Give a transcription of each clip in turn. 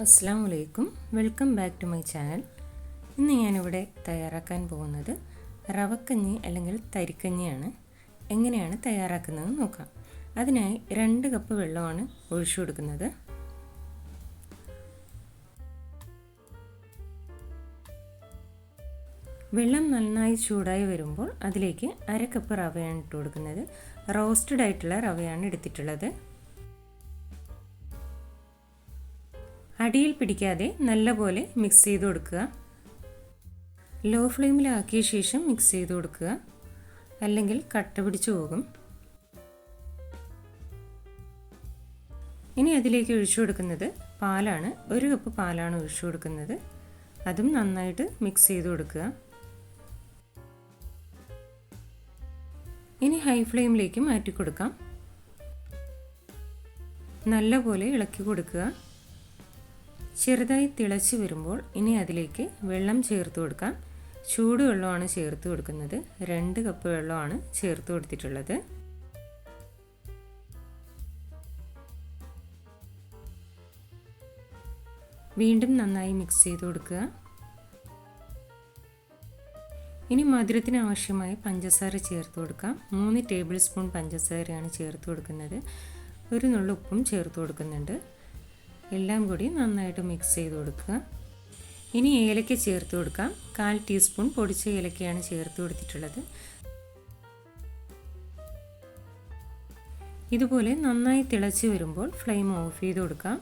അസ്സാം വലൈക്കും welcome back to my channel. ഇന്ന് ഞാനിവിടെ തയ്യാറാക്കാൻ പോകുന്നത് റവക്കഞ്ഞി അല്ലെങ്കിൽ തരിക്കഞ്ഞിയാണ്. എങ്ങനെയാണ് തയ്യാറാക്കുന്നത് നോക്കാം. അതിനായി രണ്ട് കപ്പ് വെള്ളമാണ് ഒഴിച്ചു കൊടുക്കുന്നത്. വെള്ളം നന്നായി ചൂടായി വരുമ്പോൾ അതിലേക്ക് അര കപ്പ് റവയാണ് ഇട്ട് കൊടുക്കുന്നത്. റോസ്റ്റഡ് ആയിട്ടുള്ള റവയാണ് എടുത്തിട്ടുള്ളത്. അടിയിൽ പിടിക്കാതെ നല്ലപോലെ മിക്സ് ചെയ്ത് കൊടുക്കുക. ലോ ഫ്ലെയിമിലാക്കിയ ശേഷം മിക്സ് ചെയ്ത് കൊടുക്കുക. അല്ലെങ്കിൽ കട്ട പിടിച്ചു പോകും. ഇനി അതിലേക്ക് ഒഴിച്ചു കൊടുക്കുന്നത് പാലാണ്. ഒരു കപ്പ് പാലാണ് ഒഴിച്ചു കൊടുക്കുന്നത്. അതും നന്നായിട്ട് മിക്സ് ചെയ്ത് കൊടുക്കുക. ഇനി ഹൈ ഫ്ലെയിമിലേക്ക് മാറ്റി കൊടുക്കാം. നല്ലപോലെ ഇളക്കി കൊടുക്കുക. ചെറുതായി തിളച്ച് വരുമ്പോൾ ഇനി അതിലേക്ക് വെള്ളം ചേർത്ത് കൊടുക്കാം. ചൂടുവെള്ളമാണ് ചേർത്ത് കൊടുക്കുന്നത്. രണ്ട് കപ്പ് വെള്ളമാണ് ചേർത്ത് കൊടുത്തിട്ടുള്ളത്. വീണ്ടും നന്നായി മിക്സ് ചെയ്ത് കൊടുക്കുക. ഇനി മധുരത്തിന് ആവശ്യമായ പഞ്ചസാര ചേർത്ത് കൊടുക്കാം. മൂന്ന് ടേബിൾ സ്പൂൺ പഞ്ചസാരയാണ് ചേർത്ത് കൊടുക്കുന്നത്. ഒരു നുള്ളു ഉപ്പും ചേർത്ത് കൊടുക്കുന്നുണ്ട്. എല്ലാം കൂടി നന്നായിട്ട് മിക്സ് ചെയ്ത് കൊടുക്കുക. ഇനി ഏലക്ക ചേർത്ത് കൊടുക്കാം. കാൽ ടീസ്പൂൺ പൊടിച്ച ഏലക്കയാണ് ചേർത്ത് കൊടുത്തിട്ടുള്ളത്. ഇതുപോലെ നന്നായി തിളച്ച് വരുമ്പോൾ ഫ്ലെയിം ഓഫ് ചെയ്ത് കൊടുക്കാം.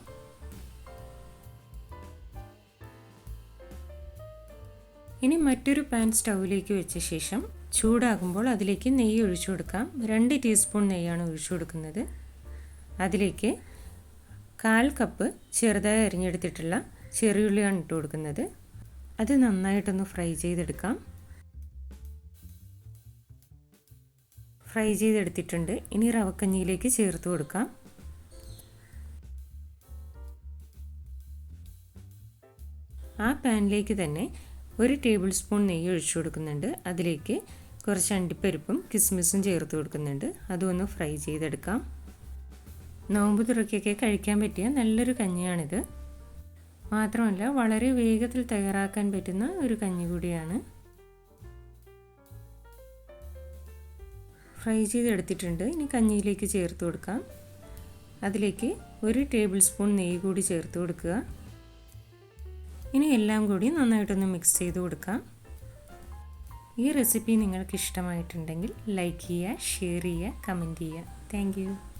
ഇനി മറ്റൊരു പാൻ സ്റ്റൗവിലേക്ക് വെച്ച ശേഷം ചൂടാകുമ്പോൾ അതിലേക്ക് നെയ്യ് ഒഴിച്ചു കൊടുക്കാം. രണ്ട് ടീസ്പൂൺ നെയ്യാണ് ഒഴിച്ചു കൊടുക്കുന്നത്. അതിലേക്ക് കാൽ കപ്പ് ചെറുതായി അരിഞ്ഞെടുത്തിട്ടുള്ള ചെറിയുള്ളിയാണ് ഇട്ട് കൊടുക്കുന്നത്. അത് നന്നായിട്ടൊന്ന് ഫ്രൈ ചെയ്തെടുക്കാം. ഫ്രൈ ചെയ്തെടുത്തിട്ടുണ്ട്. ഇനി റവക്കഞ്ഞിയിലേക്ക് ചേർത്ത് കൊടുക്കാം. ആ പാനിലേക്ക് തന്നെ ഒരു ടേബിൾ സ്പൂൺ നെയ്യ് ഒഴിച്ചു കൊടുക്കുന്നുണ്ട്. അതിലേക്ക് കുറച്ച് അണ്ടിപ്പരിപ്പും കിസ്മിസും ചേർത്ത് കൊടുക്കുന്നുണ്ട്. അതൊന്ന് ഫ്രൈ ചെയ്തെടുക്കാം. നോമ്പ് തുറക്കൊക്കെ കഴിക്കാൻ പറ്റിയ നല്ലൊരു കഞ്ഞിയാണിത്. മാത്രമല്ല വളരെ വേഗത്തിൽ തയ്യാറാക്കാൻ പറ്റുന്ന ഒരു കഞ്ഞി കൂടിയാണ്. ഫ്രൈ ചെയ്തെടുത്തിട്ടുണ്ട്. ഇനി കഞ്ഞിയിലേക്ക് ചേർത്ത് കൊടുക്കാം. അതിലേക്ക് ഒരു ടേബിൾ സ്പൂൺ നെയ്യ് കൂടി ചേർത്ത് കൊടുക്കുക. ഇനി എല്ലാം കൂടി നന്നായിട്ടൊന്ന് മിക്സ് ചെയ്ത് കൊടുക്കാം. ഈ റെസിപ്പി നിങ്ങൾക്ക് ഇഷ്ടമായിട്ടുണ്ടെങ്കിൽ ലൈക്ക് ചെയ്യുക ഷെയർ ചെയ്യുക കമന്റ് ചെയ്യുക. താങ്ക്